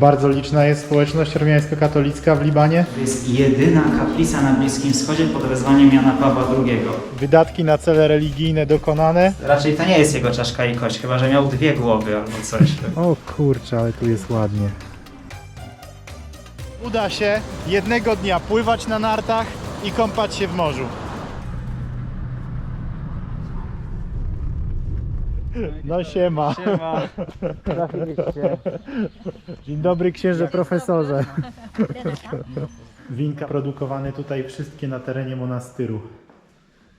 Bardzo liczna jest społeczność ormiańsko-katolicka w Libanie. To jest jedyna kaplica na Bliskim Wschodzie pod wezwaniem Jana Pawła II. Wydatki na cele religijne dokonane. Raczej to nie jest jego czaszka i kość, chyba że miał dwie głowy albo coś. O kurczę, ale tu jest ładnie. Uda się jednego dnia pływać na nartach i kąpać się w morzu. No siema. Siema. Dzień dobry księże profesorze. Winka produkowane tutaj wszystkie na terenie monastyru.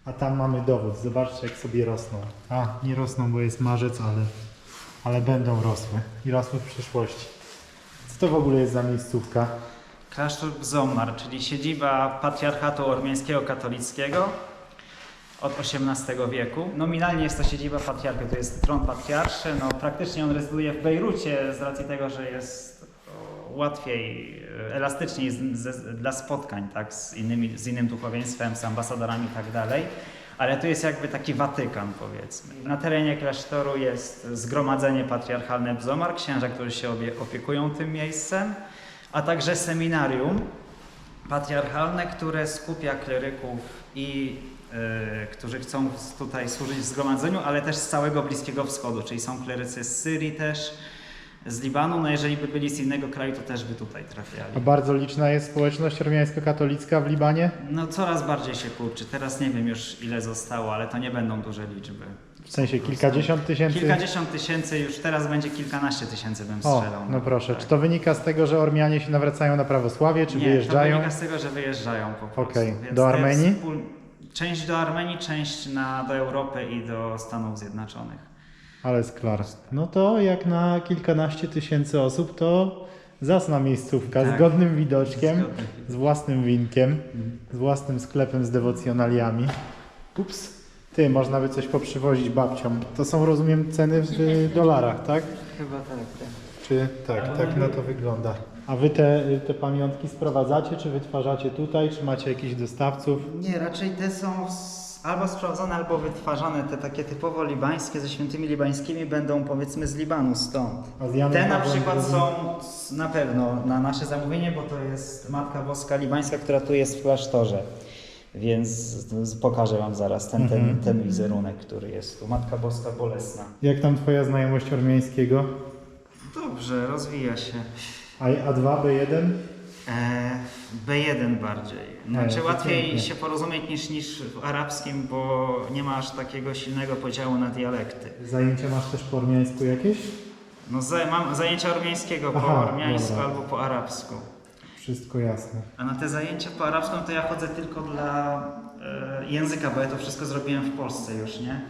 A tam mamy dowód. Zobaczcie jak sobie rosną. A, nie rosną, bo jest marzec, ale, ale będą rosły. I rosły w przyszłości. Co to w ogóle jest za miejscówka? Klasztor Bzomar, czyli siedziba patriarchatu ormiańskiego katolickiego od XVIII wieku. Nominalnie jest to siedziba patriarchy, to jest tron patriarszy. No, praktycznie on rezyduje w Bejrucie z racji tego, że jest łatwiej, e, elastyczniej z, z, dla spotkań tak, z, innymi, z innym duchowieństwem, z ambasadorami i tak. Ale tu jest jakby taki Watykan, powiedzmy. Na terenie klasztoru jest zgromadzenie patriarchalne Bzomar, księża, którzy się opiekują tym miejscem, a także seminarium, patriarchalne, które skupia kleryków i którzy chcą tutaj służyć w zgromadzeniu, ale też z całego Bliskiego Wschodu, czyli są klerycy z Syrii też, z Libanu, no jeżeli by byli z innego kraju, to też by tutaj trafiali. A bardzo liczna jest społeczność ormiańsko-katolicka w Libanie? No coraz bardziej się kurczy, teraz nie wiem już ile zostało, ale to nie będą duże liczby. W sensie kilkadziesiąt tysięcy? Kilkadziesiąt tysięcy, już teraz będzie kilkanaście tysięcy bym O, strzelał. no proszę. Tak. Czy to wynika z tego, że Ormianie się nawracają na prawosławie, czy nie, wyjeżdżają? to wynika z tego, że wyjeżdżają po prostu. Okej. Więc Do Armenii? Część do Armenii, część na, do Europy i do Stanów Zjednoczonych. Ale sklar. No to jak na kilkanaście tysięcy osób, to zasna miejscówka z Tak. godnym widoczkiem, Z z własnym winkiem, z własnym sklepem z dewocjonaliami. Ups. Ty, można by coś poprzywozić babciom. To są, rozumiem, ceny w dolarach, tak? Chyba tak. Czy tak, tak na to wygląda. A wy te, te pamiątki sprowadzacie, czy wytwarzacie tutaj, czy macie jakichś dostawców? Nie, raczej te są s- albo sprawdzone, albo wytwarzane. Te takie typowo libańskie, ze świętymi libańskimi będą powiedzmy z Libanu stąd. A z Janem Te na Pawłem przykład II? są s- na pewno na nasze zamówienie, bo to jest Matka Boska Libańska, która tu jest w klasztorze. Więc z- pokażę Wam zaraz ten, ten, Mhm. ten wizerunek, który jest tu. Matka Boska Bolesna. Jak tam twoja znajomość ormiańskiego? Dobrze, rozwija się. A A2, B1? E, B1 bardziej. Znaczy to łatwiej pięknie. się porozumieć niż, niż w arabskim, bo nie ma aż takiego silnego podziału na dialekty. Zajęcia masz też po ormiańsku jakieś? No za, mam zajęcia ormiańskiego po Aha, ormiańsku dobra. albo po arabsku. Wszystko jasne. A na te zajęcia po arabsku no to ja chodzę tylko dla e, języka, bo ja to wszystko zrobiłem w Polsce już, nie?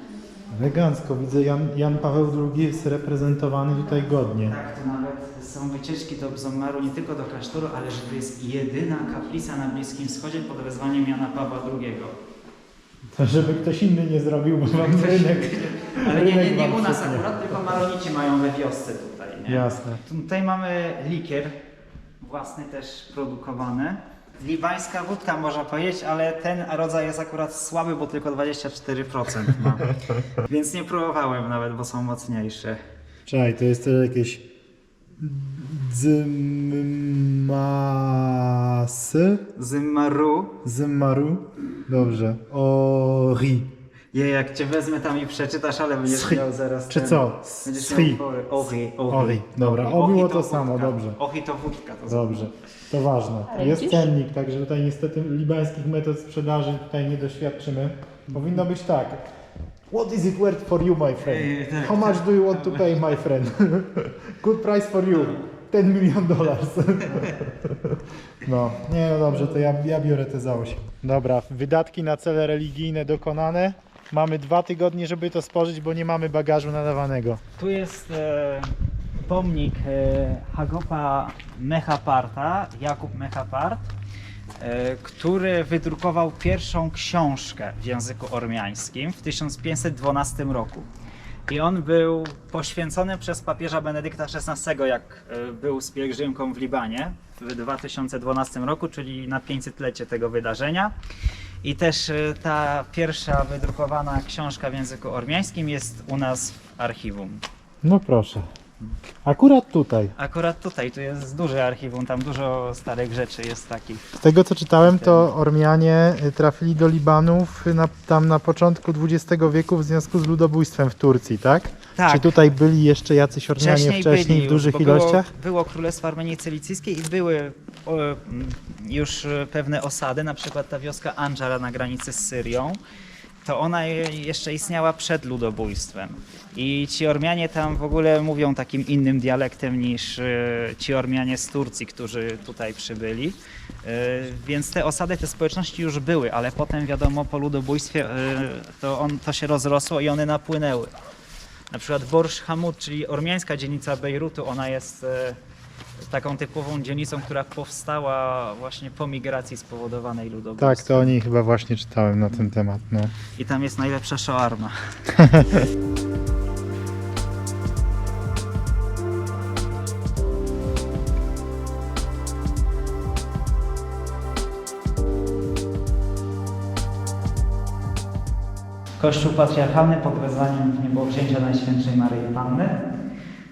Elegancko, widzę Jan, Jan Paweł II jest reprezentowany tutaj godnie. Tak, to nawet są wycieczki do Bzomaru, nie tylko do klasztoru, ale że to jest jedyna kaplica na Bliskim Wschodzie pod wezwaniem Jana Pawła II. To żeby ktoś inny nie zrobił, bo mam rynek. Ale nie, nie, nie u nas akurat, tylko Maronici mają we wiosce tutaj, nie? Jasne. Tutaj mamy likier, własny też produkowany. Libańska wódka można powiedzieć, ale ten rodzaj jest akurat słaby, bo tylko 24% ma. Więc nie próbowałem nawet, bo są mocniejsze. Czekaj, to jest jakieś Zmasy? Zymaru. Zymaru? Dobrze. Ori. Je, jak cię wezmę tam i przeczytasz, ale będziesz Sri. miał zaraz Czy ten- co? Pory. Ori, ori. Dobra. O, było to wódka. samo, dobrze. Ochi to wódka. To Dobrze, to ważne. Ale Jest widzisz? cennik, także tutaj niestety libańskich metod sprzedaży tutaj nie doświadczymy. Powinno być tak. What is it worth for you, my friend? Tak, How much do you want to pay, my friend? Good price for you. 10 million dollars. No, nie no dobrze, to ja, ja biorę te za oś. Dobra, wydatki na cele religijne dokonane. Mamy dwa tygodnie, żeby to spożyć, bo nie mamy bagażu nadawanego. Tu jest e, pomnik e, Hagopa Mechaparta, Jakub Mechapart, e, który wydrukował pierwszą książkę w języku ormiańskim w 1512 roku. I on był poświęcony przez papieża Benedykta XVI, jak e, był z pielgrzymką w Libanie w 2012 roku, czyli na 500-lecie tego wydarzenia. I też e, ta pierwsza wydrukowana książka w języku ormiańskim jest u nas w archiwum. No proszę. Akurat tutaj. Akurat tutaj, tu jest duże archiwum, tam dużo starych rzeczy jest takich. Z tego co czytałem, to Ormianie y, trafili do Libanów y, na, tam na początku XX wieku w związku z ludobójstwem w Turcji, tak? Tak. Czy tutaj byli jeszcze jacyś Ormianie wcześniej, byli w już, dużych bo ilościach? Było, było Królestwo Armenii Cylicyjskiej i były o, mm, już e, pewne osady, na przykład ta wioska Anżara na granicy z Syrią. To ona je- jeszcze istniała przed ludobójstwem. I ci Ormianie tam w ogóle mówią takim innym dialektem niż e, ci Ormianie z Turcji, którzy tutaj przybyli. E, Więc te osady, te społeczności już były, ale potem wiadomo po ludobójstwie e, to, on, to się rozrosło i one napłynęły. Na przykład Borsz Hamud, czyli ormiańska dzielnica Bejrutu, ona jest taką typową dzielnicą, która powstała właśnie po migracji spowodowanej ludobójstwem. Tak, to o niej chyba właśnie czytałem na ten temat. No. I tam jest najlepsza shawarma. Kościół patriarchalny pod wezwaniem w nieboksięcia Najświętszej Maryi Panny.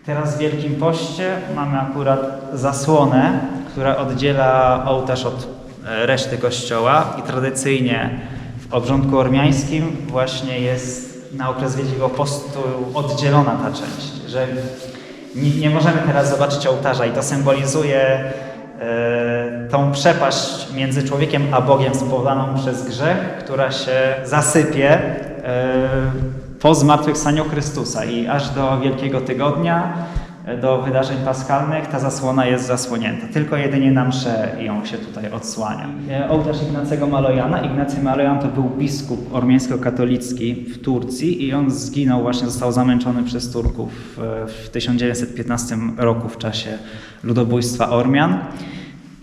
Teraz w Wielkim Poście mamy akurat zasłonę, która oddziela ołtarz od e, reszty kościoła i tradycyjnie w obrządku ormiańskim właśnie jest na okres Wielkiego Postu oddzielona ta część, że nie, nie możemy teraz zobaczyć ołtarza i to symbolizuje e, tą przepaść między człowiekiem a Bogiem spowodowaną przez grzech, która się zasypie e, po zmartwychwstaniu Chrystusa i aż do Wielkiego Tygodnia, e, do wydarzeń paskalnych ta zasłona jest zasłonięta. Tylko jedynie na msze ją się tutaj odsłania. E, Ołtarz Ignacego Malojana. Ignacy Malojan to był biskup ormiańsko-katolicki w Turcji i on zginął, właśnie został zamęczony przez Turków e, w 1915 roku w czasie ludobójstwa Ormian.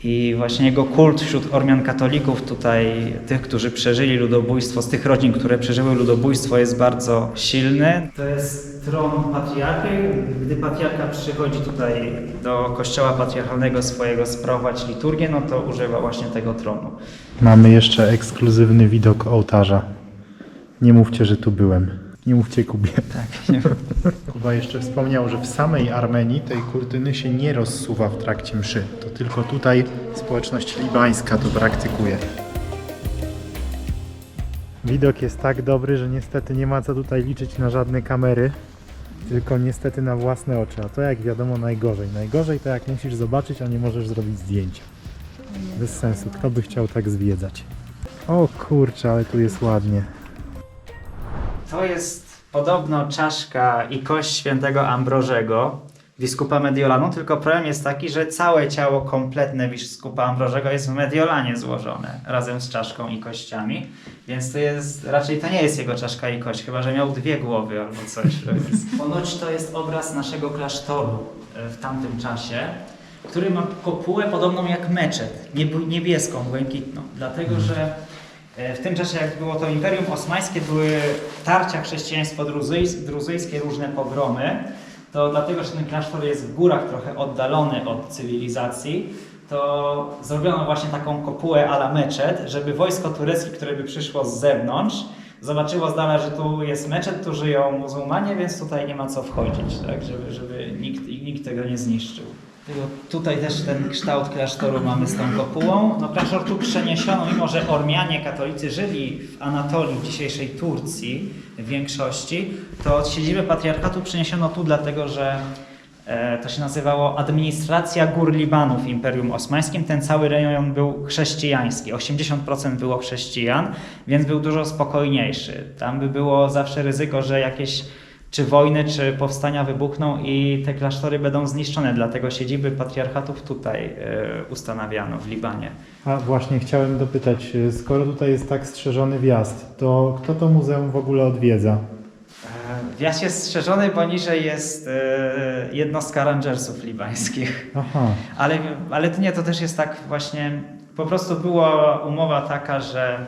I właśnie jego kult wśród Ormian katolików, tutaj tych, którzy przeżyli ludobójstwo, z tych rodzin, które przeżyły ludobójstwo, jest bardzo silny. To jest tron patriarchy. Gdy patriarcha przychodzi tutaj do kościoła patriarchalnego swojego sprawować liturgię, no to używa właśnie tego tronu. Mamy jeszcze ekskluzywny widok ołtarza. Nie mówcie, że tu byłem. Nie mówcie Kubie. Tak. Kuba jeszcze wspomniał, że w samej Armenii tej kurtyny się nie rozsuwa w trakcie mszy. To tylko tutaj społeczność libańska to praktykuje. Widok jest tak dobry, że niestety nie ma co tutaj liczyć na żadne kamery, tylko niestety na własne oczy. A to jak wiadomo najgorzej. Najgorzej to jak musisz zobaczyć, a nie możesz zrobić zdjęcia. Bez sensu. Kto by chciał tak zwiedzać? O kurczę, ale tu jest ładnie. To jest podobno czaszka i kość świętego Ambrożego, biskupa Mediolanu, tylko problem jest taki, że całe ciało kompletne biskupa Ambrożego jest w Mediolanie złożone, razem z czaszką i kościami, więc to jest, raczej to nie jest jego czaszka i kość, chyba że miał dwie głowy albo coś. Ponoć to jest obraz naszego klasztoru e, w tamtym czasie, który ma kopułę podobną jak meczet, nieb- niebieską, błękitną, dlatego że W tym czasie, jak było to Imperium Osmańskie, były tarcia chrześcijaństwo-druzyjskie, różne pogromy, to dlatego, że ten klasztor jest w górach trochę oddalony od cywilizacji, to zrobiono właśnie taką kopułę a la meczet, żeby wojsko tureckie, które by przyszło z zewnątrz, zobaczyło z dala, że tu jest meczet, tu żyją muzułmanie, więc tutaj nie ma co wchodzić, tak? żeby, żeby nikt, nikt tego nie zniszczył. Tutaj też ten kształt klasztoru mamy z tą kopułą. No klasztor tu przeniesiono, mimo że Ormianie katolicy żyli w Anatolii, w dzisiejszej Turcji w większości, to od siedziby patriarchatu przeniesiono tu dlatego, że e, to się nazywało administracja gór Libanu w Imperium Osmańskim. Ten cały rejon był chrześcijański. 80% było chrześcijan, więc był dużo spokojniejszy. Tam by było zawsze ryzyko, że jakieś czy wojny, czy powstania wybuchną i te klasztory będą zniszczone. Dlatego siedziby patriarchatów tutaj e, ustanawiano w Libanie. A właśnie chciałem dopytać, y, skoro tutaj jest tak strzeżony wjazd, to kto to muzeum w ogóle odwiedza? E, Wjazd jest strzeżony, bo niżej jest e, jednostka rangersów libańskich. Aha, Ale, ale nie, to też jest tak właśnie, po prostu była umowa taka, że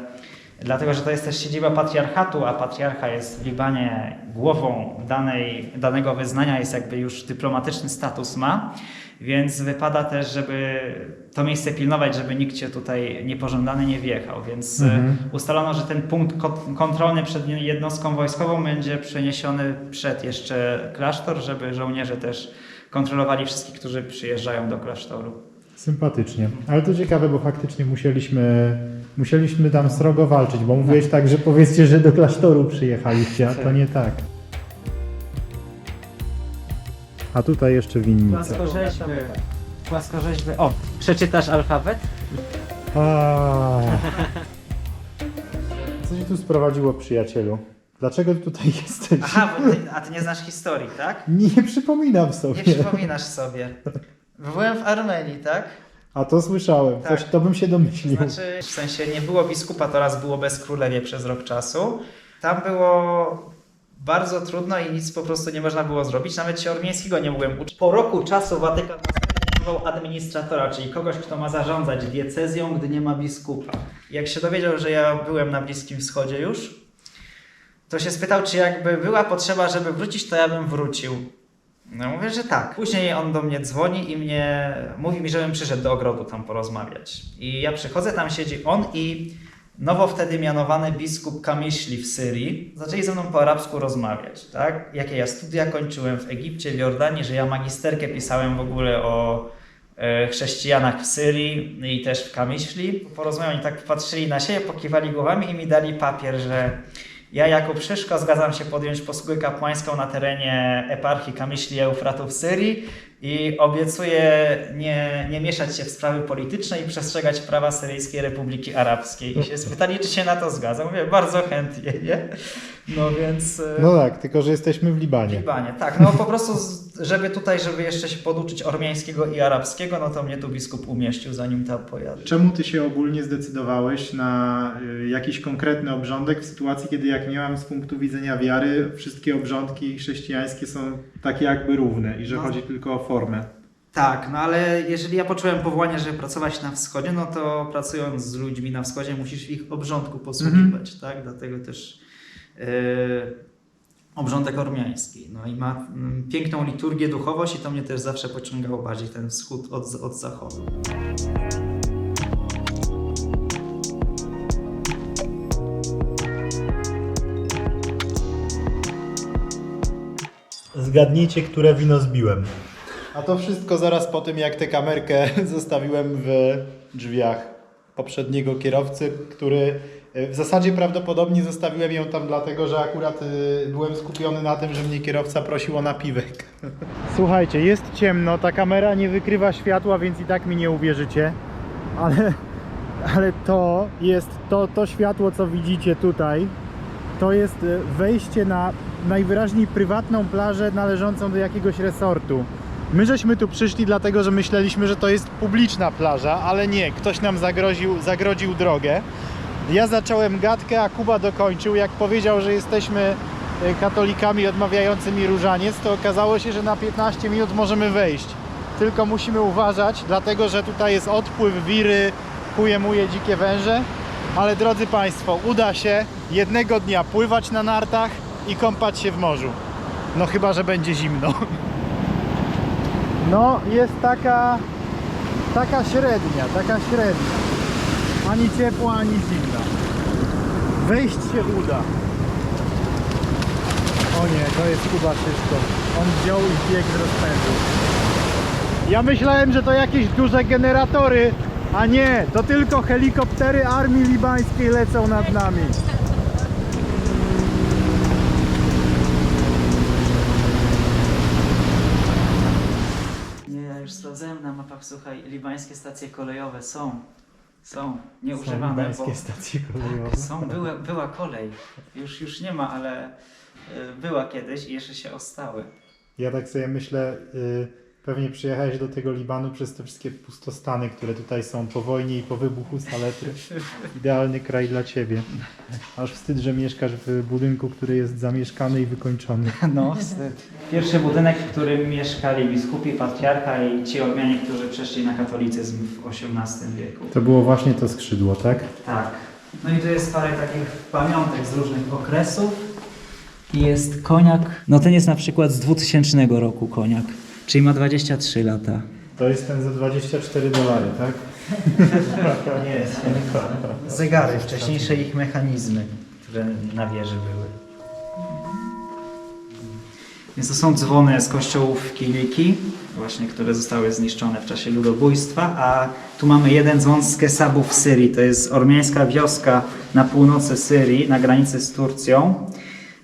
Dlatego, że to jest też siedziba patriarchatu, a patriarcha jest w Libanie głową danej, danego wyznania, jest jakby już dyplomatyczny status ma, więc wypada też, żeby to miejsce pilnować, żeby nikt cię tutaj niepożądany nie wjechał. Więc Mhm. mhm. ustalono, że ten punkt ko- kontrolny przed jednostką wojskową będzie przeniesiony przed jeszcze klasztor, żeby żołnierze też kontrolowali wszystkich, którzy przyjeżdżają do klasztoru. Sympatycznie. Ale to ciekawe, bo faktycznie musieliśmy, musieliśmy tam srogo walczyć, bo mówiłeś tak, że powiedzcie, że do klasztoru przyjechaliście, a to nie tak. A tutaj jeszcze winnica. Płaskorzeźby. Płaskorzeźby. O, przeczytasz alfabet? A. Co cię tu sprowadziło, przyjacielu? Dlaczego tutaj jesteś? Aha, bo ty, a ty nie znasz historii, tak? Nie przypominam Nie sobie. przypominasz sobie. Byłem w Armenii, tak? A to słyszałem. Tak. Coś, to bym się domyślił. Znaczy, w sensie nie było biskupa, to raz było bez królewie przez rok czasu. Tam było bardzo trudno i nic po prostu nie można było zrobić. Nawet się ormiańskiego nie mogłem uczyć. Po roku czasu Watykan powołał administratora, czyli kogoś, kto ma zarządzać diecezją, gdy nie ma biskupa. Jak się dowiedział, że ja byłem na Bliskim Wschodzie już, to się spytał, czy jakby była potrzeba, żeby wrócić, to ja bym wrócił. No mówię, że tak. Później on do mnie dzwoni i mnie mówi mi, żebym przyszedł do ogrodu tam porozmawiać. I ja przychodzę, tam siedzi on i nowo wtedy mianowany biskup Kamiśli w Syrii. Zaczęli ze mną po arabsku rozmawiać, tak? Jakie ja studia kończyłem w Egipcie, w Jordanii, że ja magisterkę pisałem w ogóle o e, chrześcijanach w Syrii i też w Kamiśli. Porozmawiali, tak patrzyli na siebie, pokiwali głowami i mi dali papier, że ja jako Przyszko zgadzam się podjąć posługę kapłańską na terenie eparchii Kamiśli Eufratu w Syrii i obiecuję nie, nie mieszać się w sprawy polityczne i przestrzegać prawa Syryjskiej Republiki Arabskiej. I się spytali, czy się na to zgadza. Mówię, bardzo chętnie, nie? No więc... e, No tak, tylko że jesteśmy w w Libanie. Libanie, tak. No po prostu, żeby tutaj, żeby jeszcze się poduczyć ormiańskiego i arabskiego, no to mnie tu biskup umieścił, zanim tam pojadę. Czemu ty się ogólnie zdecydowałeś na y, jakiś konkretny obrządek w sytuacji, kiedy jak nie mam z punktu widzenia wiary, wszystkie obrządki chrześcijańskie są takie jakby równe i że No. chodzi tylko o formę? Tak, no ale jeżeli ja poczułem powołanie, żeby pracować na wschodzie, no to pracując z ludźmi na wschodzie musisz w ich obrządku posługiwać, tak? Dlatego też obrządek ormiański. No i ma mm, piękną liturgię, duchowość i to mnie też zawsze pociągało bardziej ten wschód od, od zachodu. Zgadnijcie, które wino zbiłem. A to wszystko zaraz po tym, jak tę kamerkę zostawiłem w drzwiach poprzedniego kierowcy, który w zasadzie prawdopodobnie zostawiłem ją tam dlatego, że akurat e, byłem skupiony na tym, że mnie kierowca prosił o napiwek. Słuchajcie, jest ciemno, ta kamera nie wykrywa światła, więc i tak mi nie uwierzycie, ale, ale to jest to, to światło, co widzicie tutaj, to jest e, wejście na najwyraźniej prywatną plażę należącą do jakiegoś resortu. My żeśmy tu przyszli dlatego, że myśleliśmy, że to jest publiczna plaża, ale nie, ktoś nam zagroził, zagrodził drogę. Ja zacząłem gadkę, a Kuba dokończył. Jak powiedział, że jesteśmy e, katolikami odmawiającymi różaniec, to okazało się, że na 15 minut możemy wejść. Tylko musimy uważać, dlatego że tutaj jest odpływ wiry, kuje muje dzikie węże. Ale drodzy Państwo, uda się jednego dnia pływać na nartach i kąpać się w morzu. No chyba, że będzie zimno. No, jest taka, taka średnia, taka średnia. Ani ciepła, ani zimna. Wejść się uda. O nie, to jest Kuba Szyszko. On wziął i biegł z rozpędu. Ja myślałem, że to jakieś duże generatory, a nie, to tylko helikoptery armii libańskiej lecą nad nami. Nie, ja już sprawdzałem na mapach, słuchaj, libańskie stacje kolejowe są. Są, nieużywane, bo... Libańskie stacje kolejowe. Są, była, była kolej. Już, już nie ma, ale y, była kiedyś i jeszcze się ostały. Ja tak sobie myślę, y, pewnie przyjechałeś do tego Libanu przez te wszystkie pustostany, które tutaj są po wojnie i po wybuchu Saletry. Idealny kraj dla Ciebie. Aż wstyd, że mieszkasz w budynku, który jest zamieszkany i wykończony. No, wstyd. Pierwszy budynek, w którym mieszkali biskupi, patriarcha i ci Ormianie, którzy przeszli na katolicyzm w XVIII wieku. To było właśnie to skrzydło, tak? Tak, No i tu jest parę takich pamiątek z różnych okresów. I jest koniak. No ten jest na przykład z 2000 roku koniak, czyli ma 23 lata. To jest ten za 24 dolary, tak? Nie, zegary, wcześniejsze ich mechanizmy, które na wieży były. Więc to są dzwony z kościołów Kiliki, właśnie, które zostały zniszczone w czasie ludobójstwa, a tu mamy jeden dzwon z Kesabu w Syrii. To jest ormiańska wioska na północy Syrii, na granicy z Turcją.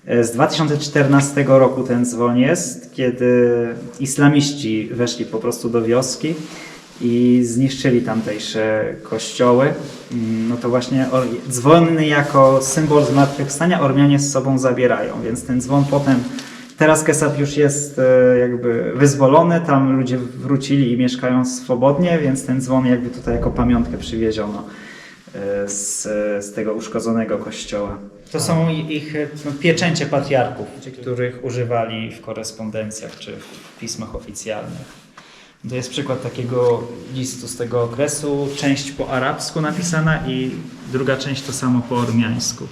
E, Z 2014 roku ten dzwon jest, kiedy islamiści weszli po prostu do wioski i zniszczyli tamtejsze kościoły. Mm, No to właśnie dzwony jako symbol zmartwychwstania Ormianie z sobą zabierają, więc ten dzwon potem, teraz Kesab już jest e, jakby wyzwolony, tam ludzie wrócili i mieszkają swobodnie, więc ten dzwon jakby tutaj jako pamiątkę przywieziono z, z tego uszkodzonego kościoła. To są ich e, no, pieczęcie patriarchów, których używali w korespondencjach czy w pismach oficjalnych. To jest przykład takiego listu z tego okresu. Część po arabsku napisana i druga część to samo po ormiańsku,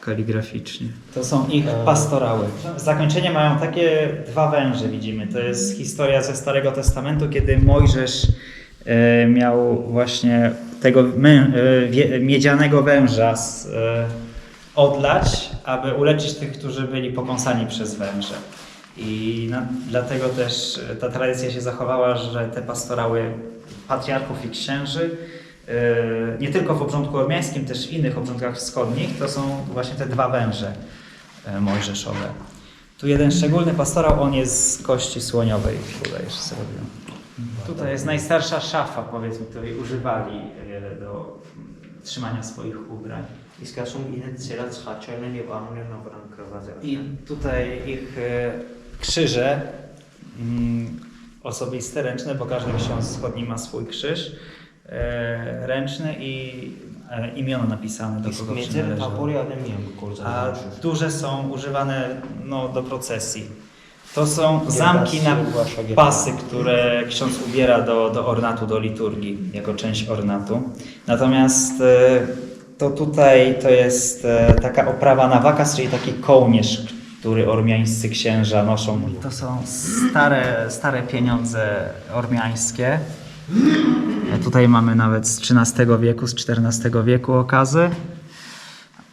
kaligraficznie. To są ich pastorały. Zakończenie mają takie dwa węże, widzimy. To jest historia ze Starego Testamentu, kiedy Mojżesz e, miał właśnie tego e, miedzianego węża z, e, odlać, aby uleczyć tych, którzy byli pokąsani przez węże. I dlatego też e, ta tradycja się zachowała, że te pastorały patriarchów i księży, nie tylko w obrządku ormiańskim, też w innych obrządkach wschodnich, to są właśnie te dwa węże mojżeszowe. Tu jeden szczególny pastorał, on jest z kości słoniowej, tutaj jeszcze zrobił. Tutaj jest najstarsza szafa, powiedzmy, której używali e, do trzymania swoich ubrań. I tutaj ich e, krzyże, mm, osobiste, ręczne, bo każdy ksiądz wschodni ma swój krzyż e, ręczny i imiona napisane do kogo przynależą. A duże są używane no, do procesji. To są zamki na pasy, które ksiądz ubiera do, do ornatu, do liturgii, jako część ornatu. Natomiast e, to tutaj to jest e, taka oprawa na wakas, czyli taki kołnierz, który ormiańscy księża noszą. To są stare, stare pieniądze ormiańskie. E, Tutaj mamy nawet z XIII wieku, z XIV wieku okazy.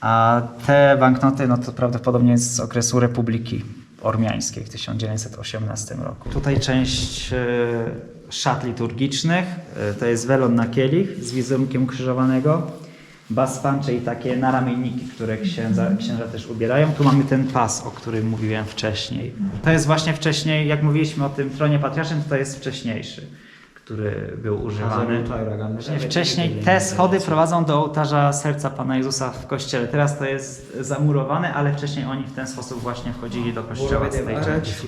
A te banknoty, no to prawdopodobnie jest z okresu Republiki Ormiańskiej w 1918 roku. Tutaj część e, szat liturgicznych, e, to jest welon na kielich z wizerunkiem ukrzyżowanego, baspan, czyli takie naramienniki, które księdza, księża też ubierają. Tu mamy ten pas, o którym mówiłem wcześniej. To jest właśnie wcześniej, jak mówiliśmy o tym tronie patriarszym, to jest wcześniejszy, który był używany. Właśnie wcześniej te schody prowadzą do ołtarza serca Pana Jezusa w kościele. Teraz to jest zamurowane, ale wcześniej oni w ten sposób właśnie wchodzili do kościoła z tej części.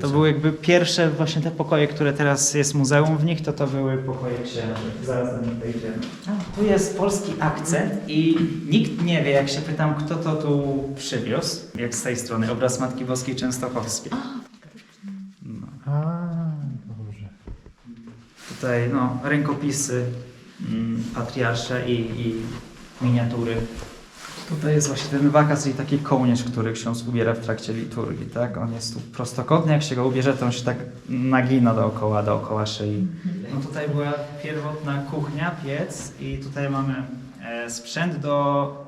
To były jakby pierwsze właśnie te pokoje, które teraz jest muzeum w nich, to to były pokoje księży. Zaraz do nich wejdziemy. Tu jest polski akcent i nikt nie wie, jak się pytam, kto to tu przywiózł, jak z tej strony, obraz Matki Boskiej Częstochowskiej. A, dobrze. Tutaj no, rękopisy mm, patriarsze i, i miniatury. Tutaj jest właśnie ten wakas, czyli taki kołnierz, który ksiądz ubiera w trakcie liturgii, tak? On jest tu prostokątny, jak się go ubierze, to on się tak nagina dookoła, dookoła szyi. No tutaj była pierwotna kuchnia, piec i tutaj mamy e, sprzęt do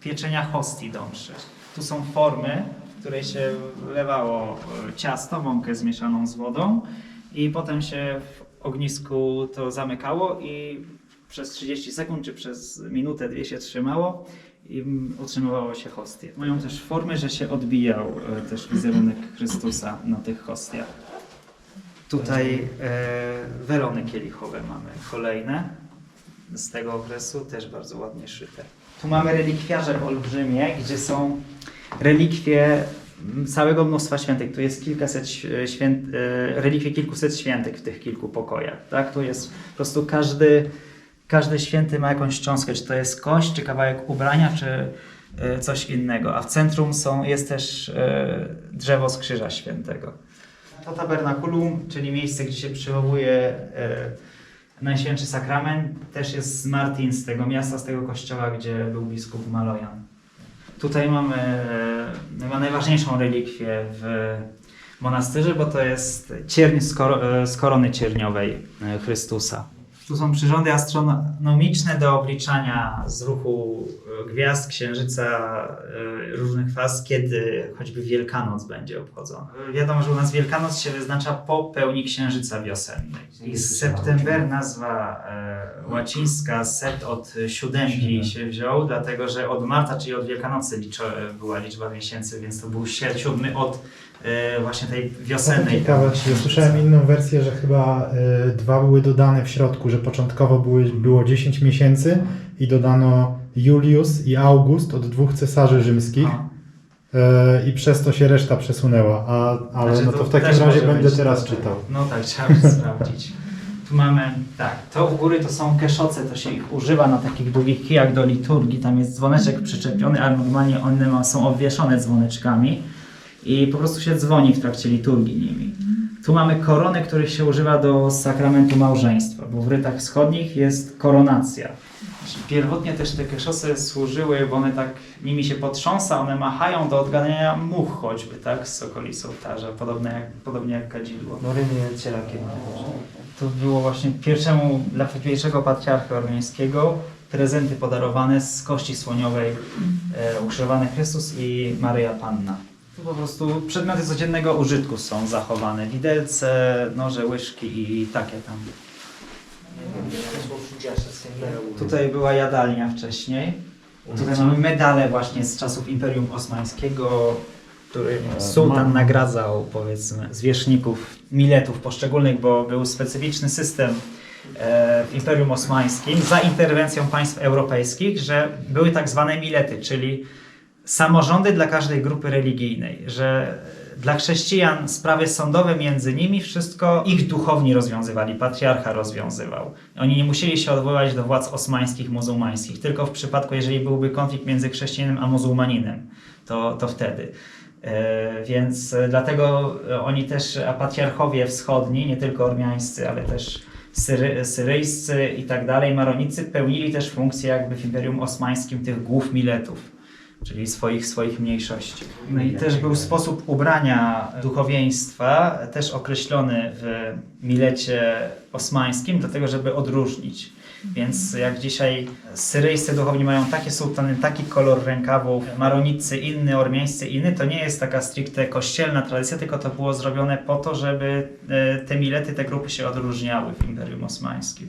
pieczenia hostii do mszy. Tu są formy, w której się wlewało e, ciasto, mąkę zmieszaną z wodą i potem się w ognisku to zamykało i przez 30 sekund czy przez minutę, dwie się trzymało i utrzymywało się hostie. Mają też formy, że się odbijał e, też wizerunek Chrystusa na tych hostiach. Tutaj e, welony kielichowe mamy kolejne z tego okresu, też bardzo ładnie szyte. Tu mamy relikwiarze olbrzymie, gdzie są relikwie całego mnóstwa świętych. Tu jest kilkaset ś- święt, e, relikwie kilkuset świętych w tych kilku pokojach. Tak? Tu jest po prostu każdy, każdy święty ma jakąś cząstkę, czy to jest kość, czy kawałek ubrania, czy e, coś innego. A w centrum są, jest też e, drzewo z krzyża świętego. To tabernakulum, czyli miejsce, gdzie się przechowuje e, Najświętszy Sakrament też jest z Martin, z tego miasta, z tego kościoła, gdzie był biskup Malojan. Tutaj mamy e, najważniejszą relikwię w monasterze, bo to jest cierń z, e, korony cierniowej e, Chrystusa. Tu są przyrządy astronomiczne do obliczania z ruchu e, gwiazd, księżyca, e, różnych faz, kiedy choćby Wielkanoc będzie obchodzona. E, Wiadomo, że u nas Wielkanoc się wyznacza po pełni księżyca wiosennej. I september nazwa łacińska sept od siódemki się wziął, dlatego że od marca, czyli od Wielkanocy liczo, była liczba miesięcy, więc to był siódmy od właśnie tej wiosennej. ciekawe, ja słyszałem inną wersję, że chyba y, dwa były dodane w środku, że początkowo były, było 10 miesięcy i dodano Julius i August od dwóch cesarzy rzymskich A. y, i przez to się reszta przesunęła, a, ale Znaczy, no to w takim razie będę być. teraz czytał. No tak, trzeba by sprawdzić. Tu mamy, tak, to u góry to są keszoce, to się ich używa na takich długich kijach do liturgii. Tam jest dzwoneczek przyczepiony, ale normalnie one są obwieszone dzwoneczkami i po prostu się dzwoni w trakcie liturgii nimi. Tu mamy korony, których się używa do sakramentu małżeństwa, bo w rytach wschodnich jest koronacja. Pierwotnie też te keszosy służyły, bo one tak nimi się potrząsa, one machają do odganiania much choćby, tak, z okolic ołtarza, podobne jak, podobnie jak kadzidło. Noreen Celakin. To było właśnie pierwszemu, dla pierwszego patriarchy ormiańskiego prezenty podarowane z kości słoniowej e, ukrzyżowany Chrystus i Maryja Panna. Tu po prostu przedmioty codziennego użytku są zachowane. Widelce, noże, łyżki i takie tam. Tutaj była jadalnia wcześniej. Tutaj mamy medale właśnie z czasów Imperium Osmańskiego, który sułtan nagradzał powiedzmy zwierzchników miletów poszczególnych, bo był specyficzny system e, w Imperium Osmańskim za interwencją państw europejskich, że były tak zwane milety, czyli samorządy dla każdej grupy religijnej, że dla chrześcijan sprawy sądowe między nimi wszystko ich duchowni rozwiązywali, patriarcha rozwiązywał. Oni nie musieli się odwołać do władz osmańskich, muzułmańskich, tylko w przypadku, jeżeli byłby konflikt między chrześcijaninem a muzułmaninem, to, to wtedy. E, Więc e, dlatego e, oni też, a patriarchowie wschodni, nie tylko ormiańscy, ale też syry, syryjscy i tak dalej, maronicy, pełnili też funkcję jakby w Imperium Osmańskim tych głów miletów czyli swoich, swoich mniejszości. No i też był sposób ubrania duchowieństwa, też określony w milecie osmańskim, do tego, żeby odróżnić. Więc jak dzisiaj syryjscy duchowni mają takie sułtany, taki kolor rękawów, maronicy inny, ormiańscy inny, to nie jest taka stricte kościelna tradycja, tylko to było zrobione po to, żeby e, te milety, te grupy się odróżniały w Imperium Osmańskim.